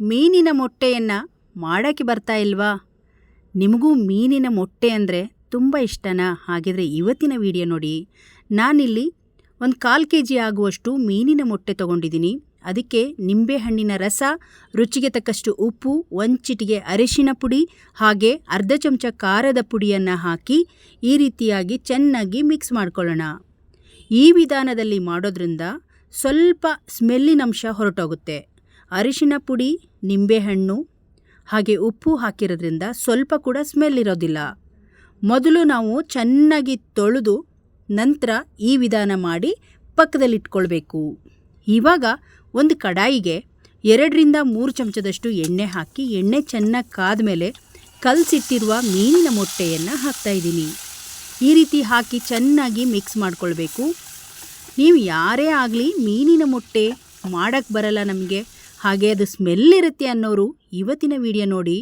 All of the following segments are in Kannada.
ಮೀನಿನ ಮೊಟ್ಟೆಯನ್ನು ಮಾಡೋಕ್ಕೆ ಬರ್ತಾ ಇಲ್ವಾ? ನಿಮಗೂ ಮೀನಿನ ಮೊಟ್ಟೆ ಅಂದರೆ ತುಂಬ ಇಷ್ಟನಾ? ಹಾಗಿದ್ರೆ ಇವತ್ತಿನ ವಿಡಿಯೋ ನೋಡಿ. ನಾನಿಲ್ಲಿ ಒಂದು ಕಾಲು ಕೆ ಜಿ ಆಗುವಷ್ಟು ಮೀನಿನ ಮೊಟ್ಟೆ ತೊಗೊಂಡಿದ್ದೀನಿ. ಅದಕ್ಕೆ ನಿಂಬೆಹಣ್ಣಿನ ರಸ, ರುಚಿಗೆ ತಕ್ಕಷ್ಟು ಉಪ್ಪು, ಒಂದು ಚಿಟಿಗೆ ಅರಿಶಿನ ಪುಡಿ, ಹಾಗೆ ಅರ್ಧ ಚಮಚ ಖಾರದ ಪುಡಿಯನ್ನು ಹಾಕಿ ಈ ರೀತಿಯಾಗಿ ಚೆನ್ನಾಗಿ ಮಿಕ್ಸ್ ಮಾಡ್ಕೊಳ್ಳೋಣ. ಈ ವಿಧಾನದಲ್ಲಿ ಮಾಡೋದ್ರಿಂದ ಸ್ವಲ್ಪ ಸ್ಮೆಲ್ಲಿನಂಶ ಹೊರಟೋಗುತ್ತೆ. ಅರಿಶಿನ ಪುಡಿ, ನಿಂಬೆಹಣ್ಣು, ಹಾಗೆ ಉಪ್ಪು ಹಾಕಿರೋದ್ರಿಂದ ಸ್ವಲ್ಪ ಕೂಡ ಸ್ಮೆಲ್ ಇರೋದಿಲ್ಲ. ಮೊದಲು ನಾವು ಚೆನ್ನಾಗಿ ತೊಳೆದು ನಂತರ ಈ ವಿಧಾನ ಮಾಡಿ ಪಕ್ಕದಲ್ಲಿಟ್ಕೊಳ್ಬೇಕು. ಇವಾಗ ಒಂದು ಕಡಾಯಿಗೆ ಎರಡರಿಂದ ಮೂರು ಚಮಚದಷ್ಟು ಎಣ್ಣೆ ಹಾಕಿ, ಎಣ್ಣೆ ಚೆನ್ನಾಗಿ ಕಾದ ಮೇಲೆ ಕಲಸಿಟ್ಟಿರುವ ಮೀನಿನ ಮೊಟ್ಟೆಯನ್ನು ಹಾಕ್ತಾಯಿದ್ದೀನಿ ಈ ರೀತಿ ಹಾಕಿ ಚೆನ್ನಾಗಿ ಮಿಕ್ಸ್ ಮಾಡಿಕೊಳ್ಬೇಕು. ನೀವು ಯಾರೇ ಆಗಲಿ ಮೀನಿನ ಮೊಟ್ಟೆ ಮಾಡೋಕ್ಕೆ ಬರಲ್ಲ ನಮಗೆ. ಹಾಗೆ ಅದು ಸ್ಮೆಲ್ ಇರುತ್ತೆ ಅನ್ನೋರು ಇವತ್ತಿನ ವಿಡಿಯೋ ನೋಡಿ.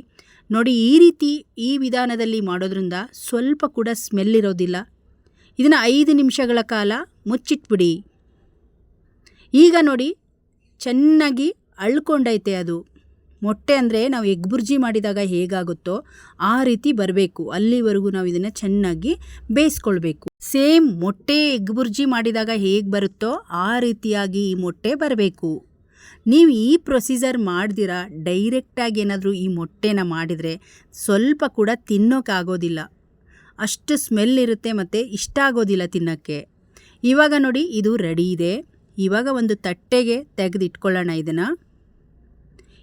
ನೋಡಿ ಈ ರೀತಿ ಈ ವಿಧಾನದಲ್ಲಿ ಮಾಡೋದ್ರಿಂದ ಸ್ವಲ್ಪ ಕೂಡ ಸ್ಮೆಲ್ ಇರೋದಿಲ್ಲ. ಇದನ್ನು ಐದು ನಿಮಿಷಗಳ ಕಾಲ ಮುಚ್ಚಿಟ್ಬಿಡಿ. ಈಗ ನೋಡಿ ಚೆನ್ನಾಗಿ ಅಳ್ಕೊಂಡೈತೆ ಅದು. ಮೊಟ್ಟೆ ಅಂದರೆ ನಾವು ಎಗ್ ಬುರ್ಜಿ ಮಾಡಿದಾಗ ಹೇಗಾಗುತ್ತೋ ಆ ರೀತಿ ಬರಬೇಕು. ಅಲ್ಲಿವರೆಗೂ ನಾವು ಇದನ್ನು ಚೆನ್ನಾಗಿ ಬೇಯಿಸ್ಕೊಳ್ಬೇಕು. ಸೇಮ್ ಮೊಟ್ಟೆ ಎಗ್ ಬುರ್ಜಿ ಮಾಡಿದಾಗ ಹೇಗೆ ಬರುತ್ತೋ ಆ ರೀತಿಯಾಗಿ ಈ ಮೊಟ್ಟೆ ಬರಬೇಕು. ನೀವು ಈ ಪ್ರೊಸೀಜರ್ ಮಾಡ್ದಿರ ಡೈರೆಕ್ಟಾಗಿ ಏನಾದರೂ ಈ ಮೊಟ್ಟೆನ ಮಾಡಿದರೆ ಸ್ವಲ್ಪ ಕೂಡ ತಿನ್ನೋಕ್ಕಾಗೋದಿಲ್ಲ ಅಷ್ಟು ಸ್ಮೆಲ್ ಇರುತ್ತೆ ಮತ್ತು ಇಷ್ಟ ಆಗೋದಿಲ್ಲ ತಿನ್ನೋಕ್ಕೆ. ಇವಾಗ ನೋಡಿ, ಇದು ರೆಡಿ ಇದೆ. ಇವಾಗ ಒಂದು ತಟ್ಟೆಗೆ ತೆಗೆದಿಟ್ಕೊಳ್ಳೋಣ ಇದನ್ನು.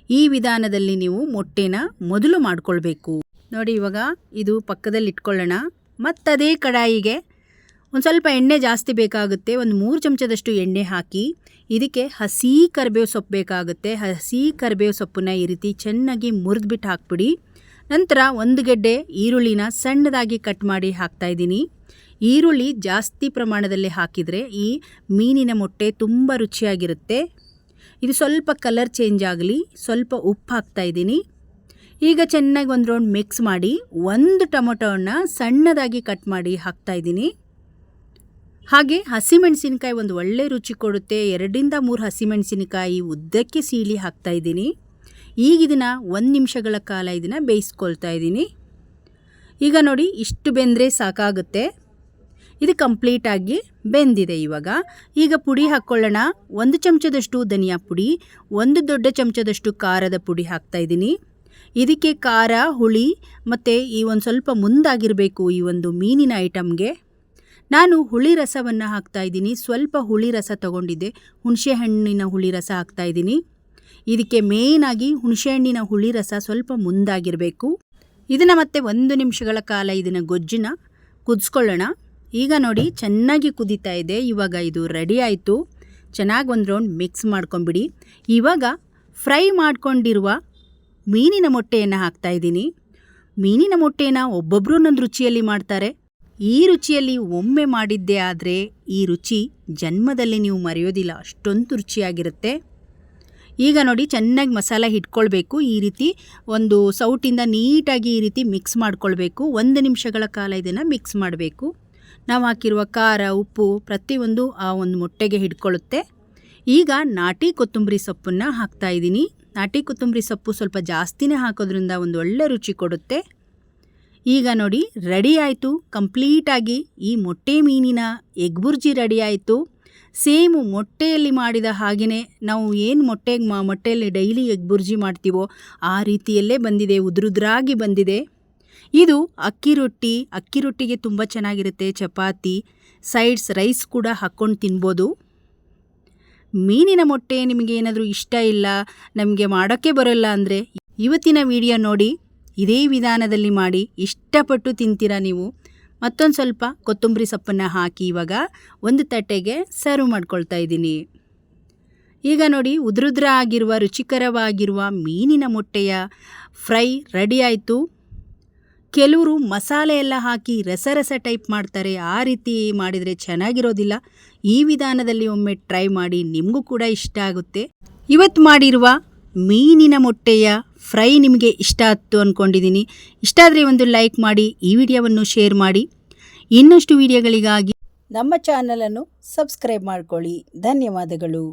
ಈ ವಿಧಾನದಲ್ಲಿ ನೀವು ಮೊಟ್ಟೆನ ಮೊದಲು ಮಾಡ್ಕೊಳ್ಬೇಕು. ನೋಡಿ ಇವಾಗ ಇದು ಪಕ್ಕದಲ್ಲಿ ಇಟ್ಕೊಳ್ಳೋಣ ಮತ್ತದೇ ಕಡಾಯಿಗೆ ಒಂದು ಸ್ವಲ್ಪ ಎಣ್ಣೆ ಜಾಸ್ತಿ ಬೇಕಾಗುತ್ತೆ. ಒಂದು ಮೂರು ಚಮಚದಷ್ಟು ಎಣ್ಣೆ ಹಾಕಿ ಇದಕ್ಕೆ ಹಸಿ ಕರಿಬೇವು ಸೊಪ್ಪು ಬೇಕಾಗುತ್ತೆ. ಹಸಿ ಕರಿಬೇವು ಸೊಪ್ಪನ್ನ ಈ ರೀತಿ ಚೆನ್ನಾಗಿ ಮುರಿದ್ಬಿಟ್ಟು ಹಾಕ್ಬಿಡಿ. ನಂತರ ಒಂದು ಗೆಡ್ಡೆ ಈರುಳ್ಳಿನ ಸಣ್ಣದಾಗಿ ಕಟ್ ಮಾಡಿ ಹಾಕ್ತಾಯಿದ್ದೀನಿ ಈರುಳ್ಳಿ ಜಾಸ್ತಿ ಪ್ರಮಾಣದಲ್ಲಿ ಹಾಕಿದರೆ ಈ ಮೀನಿನ ಮೊಟ್ಟೆ ತುಂಬ ರುಚಿಯಾಗಿರುತ್ತೆ. ಇದು ಸ್ವಲ್ಪ ಕಲರ್ ಚೇಂಜ್ ಆಗಲಿ, ಸ್ವಲ್ಪ ಉಪ್ಪು ಹಾಕ್ತಾಯಿದ್ದೀನಿ ಈಗ ಚೆನ್ನಾಗಿ ಒಂದು ರೌಂಡ್ ಮಿಕ್ಸ್ ಮಾಡಿ ಒಂದು ಟೊಮೊಟೊವನ್ನು ಸಣ್ಣದಾಗಿ ಕಟ್ ಮಾಡಿ ಹಾಕ್ತಾಯಿದ್ದೀನಿ ಹಾಗೆ ಹಸಿಮೆಣಸಿನಕಾಯಿ ಒಂದು ಒಳ್ಳೆ ರುಚಿ ಕೊಡುತ್ತೆ. ಎರಡರಿಂದ ಮೂರು ಹಸಿಮೆಣಸಿನಕಾಯಿ ಉದ್ದಕ್ಕೆ ಸೀಳಿ ಹಾಕ್ತಾಯಿದ್ದೀನಿ ಈಗ ಇದನ್ನು ಒಂದು ನಿಮಿಷಗಳ ಕಾಲ ಇದನ್ನು ಬೇಯಿಸ್ಕೊಳ್ತಾ ಇದ್ದೀನಿ. ಈಗ ನೋಡಿ ಇಷ್ಟು ಬೆಂದರೆ ಸಾಕಾಗುತ್ತೆ. ಇದು ಕಂಪ್ಲೀಟಾಗಿ ಬೆಂದಿದೆ ಇವಾಗ. ಈಗ ಪುಡಿ ಹಾಕ್ಕೊಳ್ಳೋಣ ಒಂದು ಚಮಚದಷ್ಟು ಧನಿಯಾ ಪುಡಿ, ಒಂದು ದೊಡ್ಡ ಚಮಚದಷ್ಟು ಖಾರದ ಪುಡಿ ಹಾಕ್ತಾಯಿದ್ದೀನಿ ಇದಕ್ಕೆ ಖಾರ, ಹುಳಿ ಮತ್ತು ಈ ಒಂದು ಸ್ವಲ್ಪ ಮುಂದಾಗಿರಬೇಕು ಈ ಒಂದು ಮೀನಿನ ಐಟಮ್ಗೆ ನಾನು ಹುಳಿ ರಸವನ್ನು ಹಾಕ್ತಾ ಇದ್ದೀನಿ. ಸ್ವಲ್ಪ ಹುಳಿ ರಸ ತಗೊಂಡಿದ್ದೆ. ಹುಣಸೆಹಣ್ಣಿನ ಹುಳಿ ರಸ ಹಾಕ್ತಾ ಇದ್ದೀನಿ. ಇದಕ್ಕೆ ಮೇಯ್ನಾಗಿ ಹುಣಸೆಹಣ್ಣಿನ ಹುಳಿ ರಸ ಸ್ವಲ್ಪ ಮುಂದಾಗಿರಬೇಕು. ಇದನ್ನು ಮತ್ತೆ ಒಂದು ನಿಮಿಷಗಳ ಕಾಲ ಇದನ್ನು ಗೊಜ್ಜಿನ ಕುದಿಸ್ಕೊಳ್ಳೋಣ. ಈಗ ನೋಡಿ, ಚೆನ್ನಾಗಿ ಕುದೀತಾ ಇದೆ. ಇವಾಗ ಇದು ರೆಡಿ ಆಯಿತು. ಚೆನ್ನಾಗಿ ಒಂದು ರೌಂಡ್ ಮಿಕ್ಸ್ ಮಾಡ್ಕೊಂಬಿಡಿ ಇವಾಗ ಫ್ರೈ ಮಾಡ್ಕೊಂಡಿರುವ ಮೀನಿನ ಮೊಟ್ಟೆಯನ್ನು ಹಾಕ್ತಾಯಿದ್ದೀನಿ ಮೀನಿನ ಮೊಟ್ಟೆನ ಒಬ್ಬೊಬ್ಬರು ನನ್ನ ರುಚಿಯಲ್ಲಿ ಮಾಡ್ತಾರೆ. ಈ ರುಚಿಯಲ್ಲಿ ಒಮ್ಮೆ ಮಾಡಿದ್ದೇ ಆದರೆ ಈ ರುಚಿ ಜನ್ಮದಲ್ಲಿ ನೀವು ಮರೆಯೋದಿಲ್ಲ. ಅಷ್ಟೊಂದು ರುಚಿಯಾಗಿರುತ್ತೆ. ಈಗ ನೋಡಿ, ಚೆನ್ನಾಗಿ ಮಸಾಲ ಹಿಡ್ಕೊಳ್ಬೇಕು ಈ ರೀತಿ ಒಂದು ಸೌಟಿಂದ ನೀಟಾಗಿ ಈ ರೀತಿ ಮಿಕ್ಸ್ ಮಾಡ್ಕೊಳ್ಬೇಕು. ಒಂದು ನಿಮಿಷಗಳ ಕಾಲ ಇದನ್ನು ಮಿಕ್ಸ್ ಮಾಡಬೇಕು. ನಾವು ಹಾಕಿರುವ ಖಾರ, ಉಪ್ಪು ಪ್ರತಿಯೊಂದು ಆ ಒಂದು ಮೊಟ್ಟೆಗೆ ಹಿಡ್ಕೊಳ್ಳುತ್ತೆ ಈಗ ನಾಟಿ ಕೊತ್ತಂಬರಿ ಸೊಪ್ಪನ್ನು ಹಾಕ್ತಾಯಿದ್ದೀನಿ ನಾಟಿ ಕೊತ್ತಂಬರಿ ಸೊಪ್ಪು ಸ್ವಲ್ಪ ಜಾಸ್ತಿನೇ ಹಾಕೋದ್ರಿಂದ ಒಂದು ಒಳ್ಳೆ ರುಚಿ ಕೊಡುತ್ತೆ. ಈಗ ನೋಡಿ ರೆಡಿ ಆಯಿತು. ಕಂಪ್ಲೀಟಾಗಿ ಈ ಮೊಟ್ಟೆ ಮೀನಿನ ಎಗ್ ಬುರ್ಜಿ ರೆಡಿ ಆಯಿತು. ಸೇಮು ಮೊಟ್ಟೆಯಲ್ಲಿ ಮಾಡಿದ ಹಾಗೆಯೇ ನಾವು ಏನು ಮೊಟ್ಟೆಗೆ ಮಾ, ಮೊಟ್ಟೆಯಲ್ಲಿ ಡೈಲಿ ಎಗ್ ಬುರ್ಜಿ ಮಾಡ್ತೀವೋ ಆ ರೀತಿಯಲ್ಲೇ ಬಂದಿದೆ, ಉದುರುದ್ರಾಗಿ ಬಂದಿದೆ. ಇದು ಅಕ್ಕಿ ರೊಟ್ಟಿ, ಅಕ್ಕಿ ರೊಟ್ಟಿಗೆ ತುಂಬ ಚೆನ್ನಾಗಿರುತ್ತೆ, ಚಪಾತಿ ಸೈಡ್ಸ್ ರೈಸ್ ಕೂಡ ಹಾಕ್ಕೊಂಡು ತಿನ್ಬೋದು. ಮೀನಿನ ಮೊಟ್ಟೆ ನಿಮಗೆ ಏನಾದರೂ ಇಷ್ಟ ಇಲ್ಲ, ನಮಗೆ ಮಾಡೋಕ್ಕೆ ಬರೋಲ್ಲ ಅಂದರೆ, ಇವತ್ತಿನ ವಿಡಿಯೋ ನೋಡಿ. ಇದೇ ವಿಧಾನದಲ್ಲಿ ಮಾಡಿ ಇಷ್ಟಪಟ್ಟು ತಿಂತೀರಾ ನೀವು? ಮತ್ತೊಂದು ಸ್ವಲ್ಪ ಕೊತ್ತಂಬರಿ ಸೊಪ್ಪನ್ನು ಹಾಕಿ ಇವಾಗ ಒಂದು ತಟ್ಟೆಗೆ ಸರ್ವ್ ಮಾಡ್ಕೊಳ್ತಾ ಇದ್ದೀನಿ. ಈಗ ನೋಡಿ ಉದ್ರುದ್ರ ಆಗಿರುವ, ರುಚಿಕರವಾಗಿರುವ ಮೀನಿನ ಮೊಟ್ಟೆಯ ಫ್ರೈ ರೆಡಿ ಆಯಿತು. ಕೆಲವರು ಮಸಾಲೆ ಎಲ್ಲ ಹಾಕಿ ರಸರಸ ಟೈಪ್ ಮಾಡ್ತಾರೆ. ಆ ರೀತಿ ಮಾಡಿದರೆ ಚೆನ್ನಾಗಿರೋದಿಲ್ಲ. ಈ ವಿಧಾನದಲ್ಲಿ ಒಮ್ಮೆ ಟ್ರೈ ಮಾಡಿ ನಿಮಗೂ ಕೂಡ ಇಷ್ಟ ಆಗುತ್ತೆ. ಇವತ್ತು ಮಾಡಿರುವ ಮೀನಿನ ಮೊಟ್ಟೆಯ ಫ್ರೈ ನಿಮಗೆ ಇಷ್ಟ ಆಯ್ತು ಅಂದ್ಕೊಂಡಿದ್ದೀನಿ ಇಷ್ಟ ಆದರೆ ಒಂದು ಲೈಕ್ ಮಾಡಿ, ಈ ವಿಡಿಯೋವನ್ನು ಶೇರ್ ಮಾಡಿ. ಇನ್ನಷ್ಟು ವಿಡಿಯೋಗಳಿಗಾಗಿ ನಮ್ಮ ಚಾನಲನ್ನು ಸಬ್ಸ್ಕ್ರೈಬ್ ಮಾಡ್ಕೊಳ್ಳಿ. ಧನ್ಯವಾದಗಳು.